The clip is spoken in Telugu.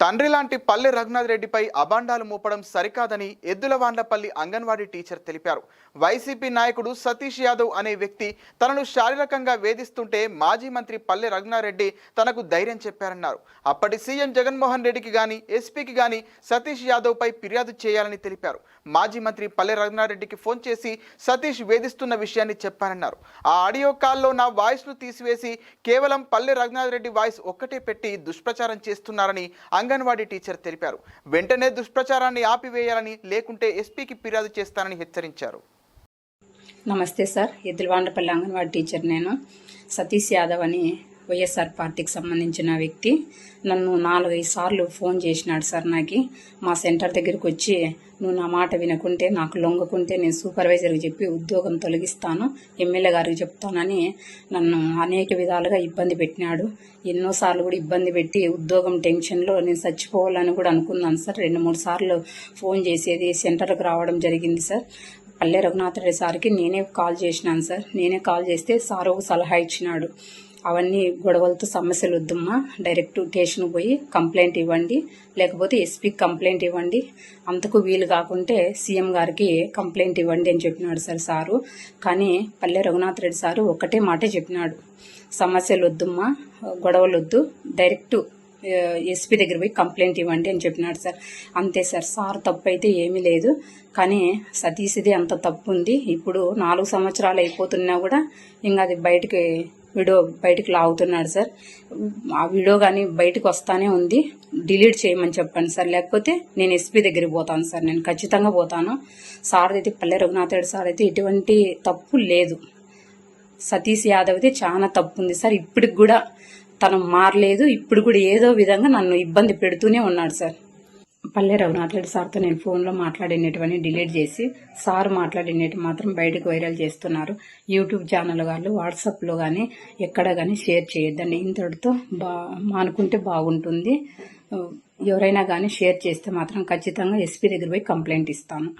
తండ్రి లాంటి పల్లె రఘునాథ్ రెడ్డిపై అబాండాలు మోపడం సరికాదని ఎద్దులవాండ్లపల్లి అంగన్వాడీ టీచర్ తెలిపారు. వైసీపీ నాయకుడు సతీష్ యాదవ్ అనే వ్యక్తి తనను శారీరకంగా వేధిస్తుంటే మాజీ మంత్రి పల్లె రఘునాథ్ రెడ్డి తనకు ధైర్యం చెప్పారన్నారు. అప్పటి సీఎం జగన్మోహన్ రెడ్డికి గాని ఎస్పీకి గాని సతీష్ యాదవ్ పై ఫిర్యాదు చేయాలని తెలిపారు. మాజీ మంత్రి పల్లె రఘునాథ్ రెడ్డికి ఫోన్ చేసి సతీష్ వేధిస్తున్న విషయాన్ని చెప్పానన్నారు ఆ ఆడియో కాల్లో నా వాయిస్ను తీసివేసి కేవలం పల్లె రఘునాథ్ రెడ్డి వాయిస్ ఒక్కటే పెట్టి దుష్ప్రచారం చేస్తున్నారని అంగన్వాడీ టీచర్ తెలిపారు. వెంటనే దుష్ప్రచారాన్ని ఆపివేయాలని లేకుంటే ఎస్పీకి ఫిర్యాదు చేస్తానని హెచ్చరించారు. నమస్తే సార్. ఎద్దులవాండపల్లి అంగన్వాడీ టీచర్ నేను. సతీష్ యాదవ్ అని వైఎస్ఆర్ పార్టీకి సంబంధించిన వ్యక్తి. నన్ను నాలుగైదు సార్లు ఫోన్ చేసినాడు సార్ నాకు. మా సెంటర్ దగ్గరికి వచ్చి నువ్వు నా మాట వినకుంటే నాకు లొంగకుంటే నేను సూపర్వైజర్కి చెప్పి ఉద్యోగం తొలగిస్తాను ఎమ్మెల్యే గారికి చెప్తానని నన్ను అనేక విధాలుగా ఇబ్బంది పెట్టినాడు. ఎన్నోసార్లు కూడా ఇబ్బంది పెట్టి ఉద్యోగం టెన్షన్లో నేను చచ్చిపోవాలని కూడా అనుకున్నాను సార్. రెండు మూడు సార్లు ఫోన్ చేసేది సెంటర్కి రావడం జరిగింది సార్. పల్లె రఘునాథ్ రెడ్డి సార్కి నేనే కాల్ చేసినాను సార్. నేనే కాల్ చేస్తే సార్ ఒక సలహా ఇచ్చినాడు. అవన్నీ గొడవలతో సమస్యలు వద్దమ్మా. డైరెక్ట్ స్టేషన్ పోయి కంప్లైంట్ ఇవ్వండి. లేకపోతే ఎస్పీకి కంప్లైంట్ ఇవ్వండి. అంతకు వీలు కాకుంటే సీఎం గారికి కంప్లైంట్ ఇవ్వండి అని చెప్పినాడు సార్ సారు. కానీ పల్లె రఘునాథ్ రెడ్డి సారు ఒక్కటే మాటే చెప్పినాడు. సమస్యలు వద్దమ్మా. గొడవలు వద్దు. డైరెక్ట్ ఎస్పీ దగ్గర పోయి కంప్లైంట్ ఇవ్వండి అని చెప్పినాడు సార్. అంతే సార్. సార్ తప్పు అయితే ఏమీ లేదు. కానీ సతీష్ది అంత తప్పు ఉంది ఇప్పుడు నాలుగు సంవత్సరాలు అయిపోతున్నా కూడా ఇంకా అది బయటికి వీడియో బయటికి లాగుతున్నాడు సార్. ఆ వీడియో కానీ బయటకు వస్తానే ఉంది. డిలీట్ చేయమని చెప్పండి సార్. లేకపోతే నేను ఎస్పీ దగ్గరికి పోతాను సార్. నేను ఖచ్చితంగా పోతాను. సార్ అయితే పల్లె రఘునాథ్ రెడ్డి సార్ అయితే ఎటువంటి తప్పు లేదు. సతీష్ యాదవ్ అయితే చాలా తప్పు ఉంది సార్. ఇప్పటికి కూడా తను మారలేదు. ఇప్పుడు కూడా ఏదో విధంగా నన్ను ఇబ్బంది పెడుతూనే ఉన్నాడు సార్. పల్లె రఘునాథ్ రెడ్డి సార్తో నేను ఫోన్లో మాట్లాడినటువంటి డిలీట్ చేసి సార్ మాట్లాడినట్టు మాత్రం బయటకు వైరల్ చేస్తున్నారు. యూట్యూబ్ ఛానల్ వాళ్ళు వాట్సాప్లో కానీ ఎక్కడ కానీ షేర్ చేయొద్దండి. ఇంతటితో బా మానుకుంటే బాగుంటుంది. ఎవరైనా కానీ షేర్ చేస్తే మాత్రం ఖచ్చితంగా ఎస్పీ దగ్గర పోయి కంప్లైంట్ ఇస్తాను.